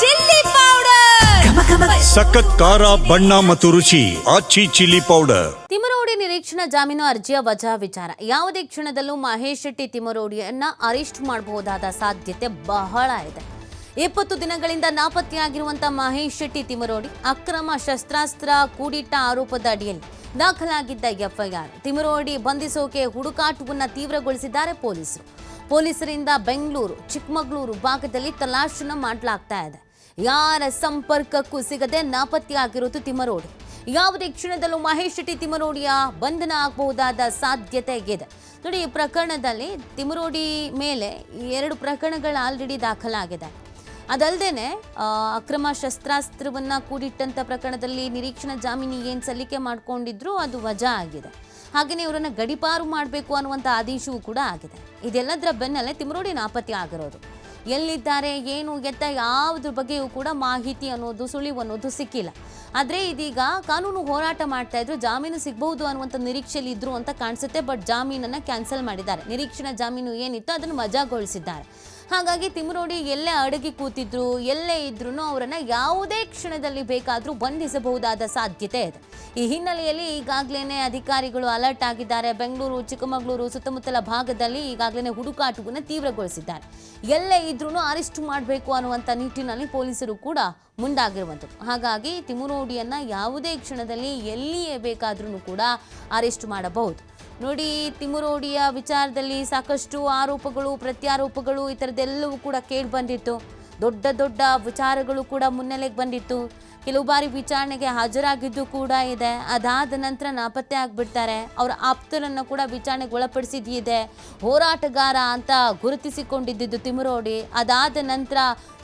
Chilli powder. ಸಖತ್ ಖಾರ ಬಣ್ಣ ಮತ್ತು ರುಚಿ ಆಚಿ ಚಿಲ್ಲಿ ಪೌಡರ್. ತಿಮರೋಡಿ ನಿರೀಕ್ಷಣಾ ಜಾಮೀನು ಅರ್ಜಿಯ ವಜಾ ವಿಚಾರ. ಯಾವುದೇ ಕ್ಷಣದಲ್ಲೂ ಮಹೇಶ್ ಶೆಟ್ಟಿ ತಿಮರೋಡಿಯನ್ನ ಅರೆಸ್ಟ್ ಮಾಡಬಹುದಾದ ಸಾಧ್ಯತೆ ಬಹಳ ಇದೆ. ಇಪ್ಪತ್ತು ದಿನಗಳಿಂದ ನಾಪತ್ತೆಯಾಗಿರುವಂತಹ ಮಹೇಶ್ ಶೆಟ್ಟಿ ತಿಮರೋಡಿ ಅಕ್ರಮ ಶಸ್ತ್ರಾಸ್ತ್ರ ಕೂಡಿಟ್ಟ ಆರೋಪದ ಅಡಿಯಲ್ಲಿ ದಾಖಲಾಗಿದ್ದ ಎಫ್ಐಆರ್. ತಿಮರೋಡಿ ಬಂಧಿಸೋಕೆ ಹುಡುಕಾಟವನ್ನು ತೀವ್ರಗೊಳಿಸಿದ್ದಾರೆ ಪೊಲೀಸರು. ಪೊಲೀಸರಿಂದ ಬೆಂಗಳೂರು, ಚಿಕ್ಕಮಗಳೂರು ಭಾಗದಲ್ಲಿ ತಲಾಶನ ಮಾಡಲಾಗ್ತಾ ಇದೆ. ಯಾರ ಸಂಪರ್ಕಕ್ಕೂ ಸಿಗದೆ ನಾಪತ್ತೆಯಾಗಿರೋದು ತಿಮರೋಡಿ ಯಾವುದೇ ಕ್ಷಣದಲ್ಲೂ ಮಹೇಶ್ ಶೆಟ್ಟಿ ತಿಮರೋಡಿಯ ಬಂಧನ ಆಗಬಹುದಾದ ಸಾಧ್ಯತೆ ಇದೆ. ನೋಡಿ, ಈ ಪ್ರಕರಣದಲ್ಲಿ ತಿಮರೋಡಿ ಮೇಲೆ ಎರಡು ಪ್ರಕರಣಗಳು ಆಲ್ರೆಡಿ ದಾಖಲಾಗಿದೆ. ಅದಲ್ಲದೆ ಅಕ್ರಮ ಶಸ್ತ್ರಾಸ್ತ್ರವನ್ನು ಕೂಡಿಟ್ಟಂಥ ಪ್ರಕರಣದಲ್ಲಿ ನಿರೀಕ್ಷಣಾ ಜಾಮೀನಿಗೆ ಏನು ಸಲ್ಲಿಕೆ ಮಾಡ್ಕೊಂಡಿದ್ರು ಅದು ವಜಾ ಆಗಿದೆ. ಹಾಗೆಯೇ ಇವರನ್ನ ಗಡಿಪಾರು ಮಾಡಬೇಕು ಅನ್ನುವಂಥ ಆದೇಶವೂ ಕೂಡ ಆಗಿದೆ. ಇದೆಲ್ಲದರ ಬೆನ್ನಲ್ಲೇ ತಿಮರೋಡಿ ನಾಪತ್ತೆ ಆಗಿರೋದು. ಎಲ್ಲಿದ್ದಾರೆ, ಏನು ಎತ್ತ ಯಾವುದ್ರ ಬಗ್ಗೆಯೂ ಕೂಡ ಮಾಹಿತಿ ಅನ್ನೋದು, ಸುಳಿವು ಅನ್ನೋದು ಸಿಕ್ಕಿಲ್ಲ. ಆದರೆ ಇದೀಗ ಕಾನೂನು ಹೋರಾಟ ಮಾಡ್ತಾ ಇದ್ರು, ಜಾಮೀನು ಸಿಗಬಹುದು ಅನ್ನುವಂಥ ನಿರೀಕ್ಷೆಯಲ್ಲಿ ಇದ್ರು ಅಂತ ಕಾಣಿಸುತ್ತೆ, ಬಟ್ ಜಾಮೀನನ್ನು ಕ್ಯಾನ್ಸಲ್ ಮಾಡಿದ್ದಾರೆ. ನಿರೀಕ್ಷಣಾ ಜಾಮೀನು ಏನಿತ್ತು ಅದನ್ನು ವಜಾಗೊಳಿಸಿದ್ದಾರೆ ಹಾಗಾಗಿ ತಿಮರೋಡಿ ಎಲ್ಲೇ ಅಡಗಿ ಕೂತಿದ್ರು, ಎಲ್ಲೇ ಇದ್ರೂ ಅವರನ್ನ ಯಾವುದೇ ಕ್ಷಣದಲ್ಲಿ ಬೇಕಾದರೂ ಬಂಧಿಸಬಹುದಾದ ಸಾಧ್ಯತೆ ಇದೆ. ಈ ಹಿನ್ನೆಲೆಯಲ್ಲಿ ಈಗಾಗಲೇ ಅಧಿಕಾರಿಗಳು ಅಲರ್ಟ್ ಆಗಿದ್ದಾರೆ. ಬೆಂಗಳೂರು, ಚಿಕ್ಕಮಗಳೂರು ಸುತ್ತಮುತ್ತಲ ಭಾಗದಲ್ಲಿ ಈಗಾಗಲೇ ಹುಡುಕಾಟವನ್ನು ತೀವ್ರಗೊಳಿಸಿದ್ದಾರೆ. ಎಲ್ಲೇ ಇದ್ರೂ ಅರೆಸ್ಟ್ ಮಾಡಬೇಕು ಅನ್ನುವಂಥ ನಿಟ್ಟಿನಲ್ಲಿ ಪೊಲೀಸರು ಕೂಡ ಮುಂದಾಗಿರುವಂಥದ್ದು. ಹಾಗಾಗಿ ತಿಮುರೋಡಿಯನ್ನ ಯಾವುದೇ ಕ್ಷಣದಲ್ಲಿ ಎಲ್ಲಿಯೇ ಬೇಕಾದ್ರೂ ಕೂಡ ಅರೆಸ್ಟ್ ಮಾಡಬಹುದು. ನೋಡಿ ತಿಮುರೋಡಿಯ ವಿಚಾರದಲ್ಲಿ ಸಾಕಷ್ಟು ಆರೋಪಗಳು ಪ್ರತ್ಯಾರೋಪಗಳು ಈ ಥರದ್ದೆಲ್ಲವೂ ಕೂಡ ಕೇಳಿ ಬಂದಿತ್ತು. ದೊಡ್ಡ ದೊಡ್ಡ ವಿಚಾರಗಳು ಕೂಡ ಮುನ್ನೆಲೆಗೆ ಬಂದಿತ್ತು. ಕೆಲವು ಬಾರಿ ವಿಚಾರಣೆಗೆ ಹಾಜರಾಗಿದ್ದು ಕೂಡ ಇದೆ. ಅದಾದ ನಂತರ ನಾಪತ್ತೆ ಆಗಿಬಿಡ್ತಾರೆ. ಅವರ ಆಪ್ತರನ್ನು ಕೂಡ ವಿಚಾರಣೆಗೆ ಒಳಪಡಿಸಿದ್ದಿದೆ. ಹೋರಾಟಗಾರ ಅಂತ ಗುರುತಿಸಿಕೊಂಡಿದ್ದು ತಿಮರೋಡಿ. ಅದಾದ ನಂತರ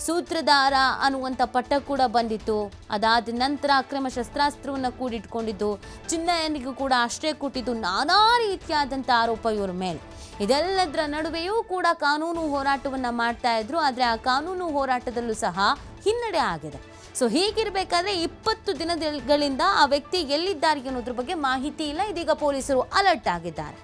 ಸೂತ್ರಧಾರ ಅನ್ನುವಂಥ ಪಟ್ಟ ಕೂಡ ಬಂದಿತ್ತು. ಅದಾದ ನಂತರ ಅಕ್ರಮ ಶಸ್ತ್ರಾಸ್ತ್ರವನ್ನು ಕೂಡಿಟ್ಕೊಂಡಿದ್ದು ಚಿನ್ನಯನಿಗೂ ಕೂಡ ಆಶ್ರಯ ಕೊಟ್ಟಿದ್ದು ನಾನಾ ರೀತಿಯಾದಂಥ ಆರೋಪ ಇವರ ಮೇಲೆ. ಇದೆಲ್ಲದರ ನಡುವೆಯೂ ಕೂಡ ಕಾನೂನು ಹೋರಾಟವನ್ನು ಮಾಡ್ತಾ ಇದ್ರು, ಆದರೆ ಆ ಕಾನೂನು ಹೋರಾಟದಲ್ಲೂ ಸಹ ಹಿನ್ನಡೆ ಆಗಿದೆ. ಸೊ ಹೀಗಿರಬೇಕಾದ್ರೆ ಇಪ್ಪತ್ತು ದಿನಗಳಿಂದ ಆ ವ್ಯಕ್ತಿ ಎಲ್ಲಿದ್ದಾರೆ ಅನ್ನೋದ್ರ ಬಗ್ಗೆ ಮಾಹಿತಿ ಇಲ್ಲ. ಇದೀಗ ಪೊಲೀಸರು ಅಲರ್ಟ್ ಆಗಿದ್ದಾರೆ.